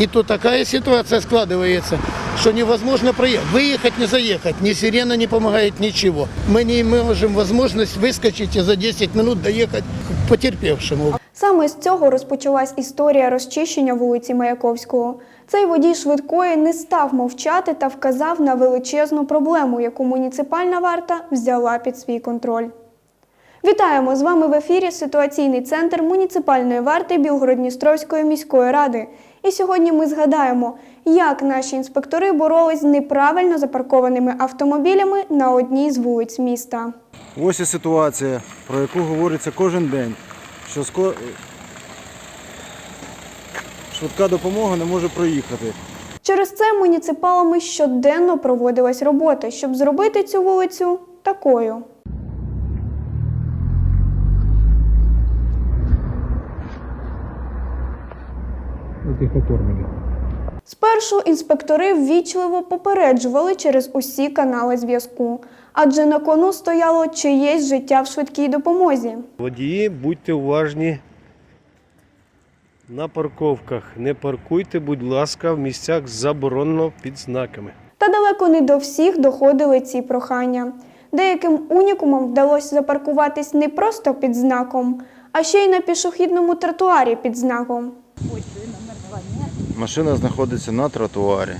И то такая ситуация складывается, что невозможно проехать. Выехать, не заехать. Ни сирена не помогает, ничего. Мы не можем возможность выскочить и за 10 минут доехать к потерпевшему. Саме з цього розпочалась історія розчищення вулиці Маяковського. Цей водій швидкої не став мовчати та вказав на величезну проблему, яку муніципальна варта взяла під свій контроль. Вітаємо з вами в ефірі ситуаційний центр муніципальної варти Білгородністровської міської ради. І сьогодні ми згадаємо, як наші інспектори боролись з неправильно запаркованими автомобілями на одній з вулиць міста. Ось і ситуація, про яку говориться кожен день, що ско... швидка допомога не може проїхати. Через це муніципалами щоденно проводилась робота, щоб зробити цю вулицю такою. Спершу інспектори ввічливо попереджували через усі канали зв'язку, адже на кону стояло чиєсь життя в швидкій допомозі. Водії, будьте уважні на парковках. Не паркуйте, будь ласка, в місцях заборонено під знаками. Та далеко не до всіх доходили ці прохання. Деяким унікумам вдалося запаркуватись не просто під знаком, а ще й на пішохідному тротуарі під знаком. Машина знаходиться на тротуарі.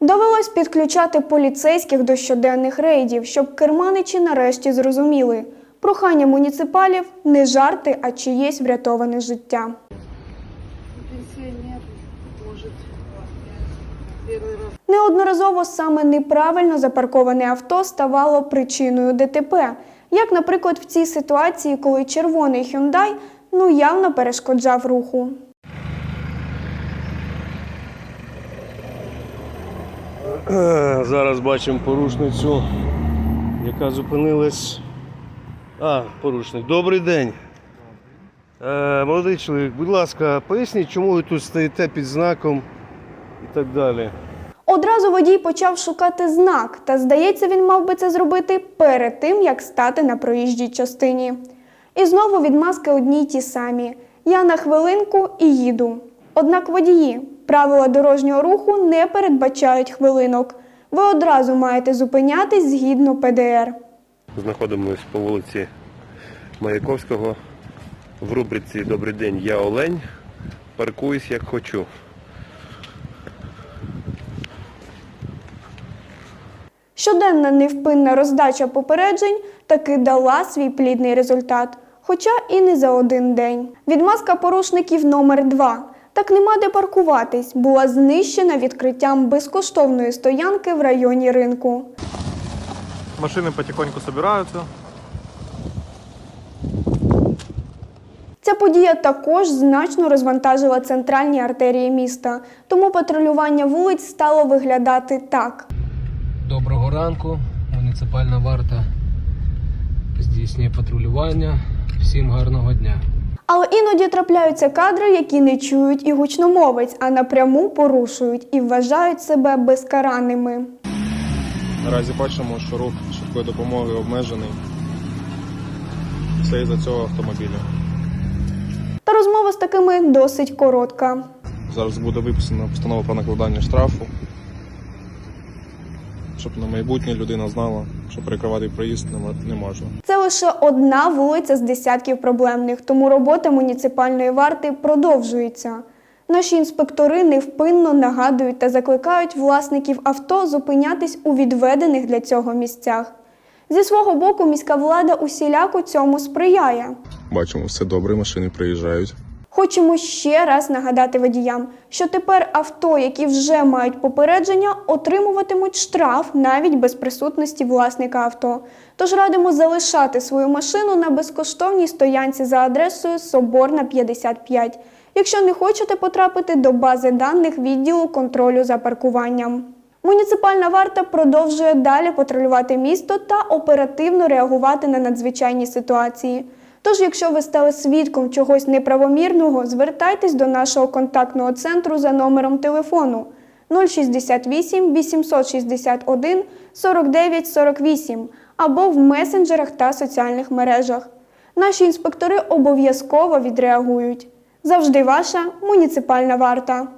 Довелось підключати поліцейських до щоденних рейдів, щоб керманичі нарешті зрозуміли. Прохання муніципалів не жарти, а чиєсь врятоване життя. Неодноразово саме неправильно запарковане авто ставало причиною ДТП. Як, наприклад, в цій ситуації, коли червоний Hyundai ну явно перешкоджав руху. Зараз бачимо порушницю, яка зупинилась. А, порушник. Добрий день. Е, молодий чоловік, будь ласка, поясніть, чому ви тут стоїте під знаком і так далі. Одразу водій почав шукати знак, та здається, він мав би це зробити перед тим, як стати на проїжджій частині. І знову відмазки одні й ті самі: я на хвилинку і їду. Однак водії, правила дорожнього руху не передбачають хвилинок. Ви одразу маєте зупинятись згідно ПДР. Знаходимось по вулиці Маяковського. В рубриці Добрий день, я Олень. Паркуюсь як хочу. Щоденна невпинна роздача попереджень таки дала свій плідний результат, хоча і не за один день. Відмазка порушників номер 2 Так нема де паркуватись, була знищена відкриттям безкоштовної стоянки в районі ринку. Машины потихоньку собираются. Ця подія також значно розвантажила центральні артерії міста, тому патрулювання вулиць стало виглядати так. Доброго ранку, муніципальна варта здійснює патрулювання. Всім гарного дня. Але іноді трапляються кадри, які не чують і гучномовець, а напряму порушують і вважають себе безкаранними. Наразі бачимо, що рух швидкої допомоги обмежений. Все із-за цього автомобіля. Та розмова з такими досить коротка. Зараз буде виписана постанова про накладання штрафу, щоб на майбутнє людина знала, що перекривати проїзд не не можна. Це лише одна вулиця з десятків проблемних, тому робота муніципальної варти продовжується. Наші інспектори невпинно нагадують та закликають власників авто зупинятись у відведених для цього місцях. Зі свого боку, міська влада усіляко цьому сприяє. Бачимо, все добре, машини приїжджають. Хочемо ще раз нагадати водіям, що тепер авто, які вже мають попередження, отримуватимуть штраф навіть без присутності власника авто. Тож радимо залишати свою машину на безкоштовній стоянці за адресою Соборна 55, якщо не хочете потрапити до бази даних відділу контролю за паркуванням. Муніципальна варта продовжує далі патрулювати місто та оперативно реагувати на надзвичайні ситуації. Тож, якщо ви стали свідком чогось неправомірного, звертайтесь до нашого контактного центру за номером телефону 068 861 49 48 або в месенджерах та соціальних мережах. Наші інспектори обов'язково відреагують. Завжди ваша муніципальна варта.